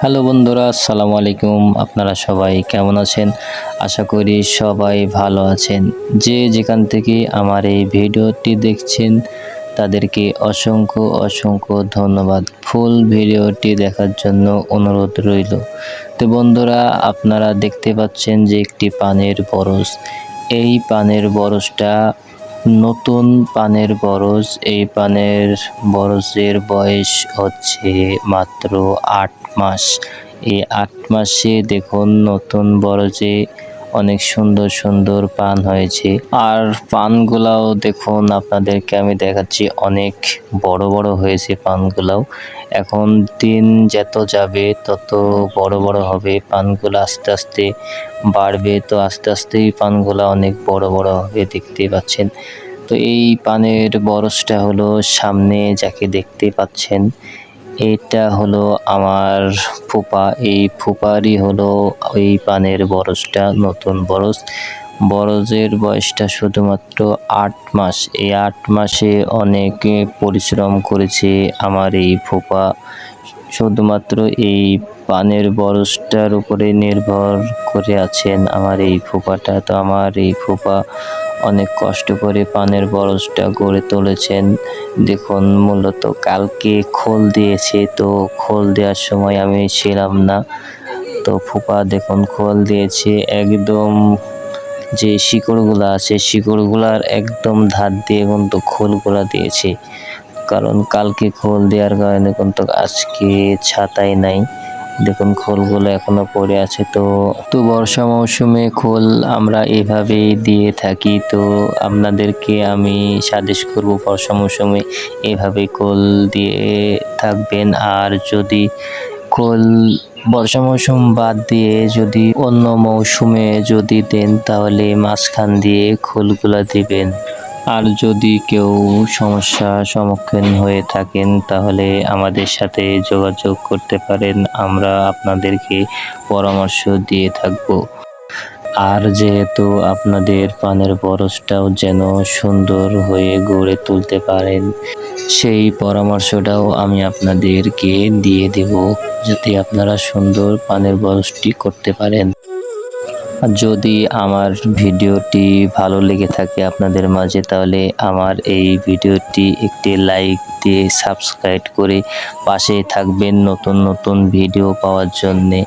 Hello বন্ধুরা, আসসালামু আলাইকুম। আপনারা সবাই কেমন আছেন? আশা করি সবাই ভালো আছেন। যে যেখান থেকে আমার এই ভিডিওটি দেখছেন, তাদেরকে অসংখ্য অসংখ্য ধন্যবাদ। ফুল ভিডিওটি দেখার জন্য অনুরোধ রইল। তো বন্ধুরা, আপনারা দেখতে পাচ্ছেন যে একটি পানের বরজ। এই পানের বরজটা নতুন পানের বরজ, এই পানের বরজের বয়স হচ্ছে মাত্র আট মাস। এই আট মাসে দেখুন নতুন বরজে অনেক সুন্দর সুন্দর পান হয়েছে। আর পানগুলাও দেখুন আপনাদেরকে আমি দেখাচ্ছি, অনেক বড় বড় হয়েছে পানগুলাও। এখন দিন যত যাবে, তত বড় বড় হবে। পানগুলো আস্তে আস্তে বাড়বে, তো আস্তে, আস্তেই পানগুলো অনেক বড় বড় হবে দেখতে পাচ্ছেন। তো এই পানের বরসটা হলো সামনে, যাকে দেখতে পাচ্ছেন। এটা হলো আমার ফুপা। এই ফুপারই হলো এই পানের বরসটা নতুন বরস বরজের বয়সটা শুধুমাত্র আট মাস। এই আট মাসে অনেক পরিশ্রম করেছে আমার এই ফুপা। শুধুমাত্র এই পানের বরসটার উপরে নির্ভর করে আছেন আমার এই ফুপাটা। তো আমার এই ফুপা অনেক কষ্ট করে পানের বরজটা গড়ে তুলেছেন। দেখুন, মূলত কালকে খোল দিয়েছে, তো খোল দেওয়ার সময় আমি ছিলাম না। তো ফুপা, দেখুন, খোল দিয়েছে একদম যে শিকড়গুলো আছে, শিকড়গুলার একদম ধার দিয়ে কিন্তু খোলগুলা দিয়েছে। কারণ কালকে খোল দেওয়ার কারণে কিন্তু আজকে ছাতাই নাই। দেখুন, খোলগুলো এখনও পড়ে আছে তো। তো বর্ষা মৌসুমে খোল আমরা এভাবেই দিয়ে থাকি তো আপনাদেরকে আমি সাজেস্ট করব বর্ষা মৌসুমে এভাবে খোল দিয়ে থাকবেন। আর যদি খোল বর্ষা মৌসুম বাদ দিয়ে যদি অন্য মৌসুমে যদি দেন তাহলে মাঝখান দিয়ে খোলগুলো দিবেন। আর যদি কেউ সমস্যার সম্মুখীন হয়ে থাকেন, তাহলে আমাদের সাথে যোগাযোগ করতে পারেন। আমরা আপনাদেরকে পরামর্শ দিয়ে থাকব। আর যেহেতু আপনাদের পানের বরসটাও যেন সুন্দর হয়ে গড়ে তুলতে পারেন, সেই পরামর্শটাও আমি আপনাদেরকে দিয়ে দেব। যাতে আপনারা সুন্দর পানের বরসটি করতে পারেন। যদি আমার ভিডিওটি ভালো লেগে থাকে আপনাদের মাঝে, তাহলে আমার এই ভিডিওটি একটি লাইক দিয়ে সাবস্ক্রাইব করে পাশে থাকবেন নতুন নতুন ভিডিও পাওয়ার জন্যে।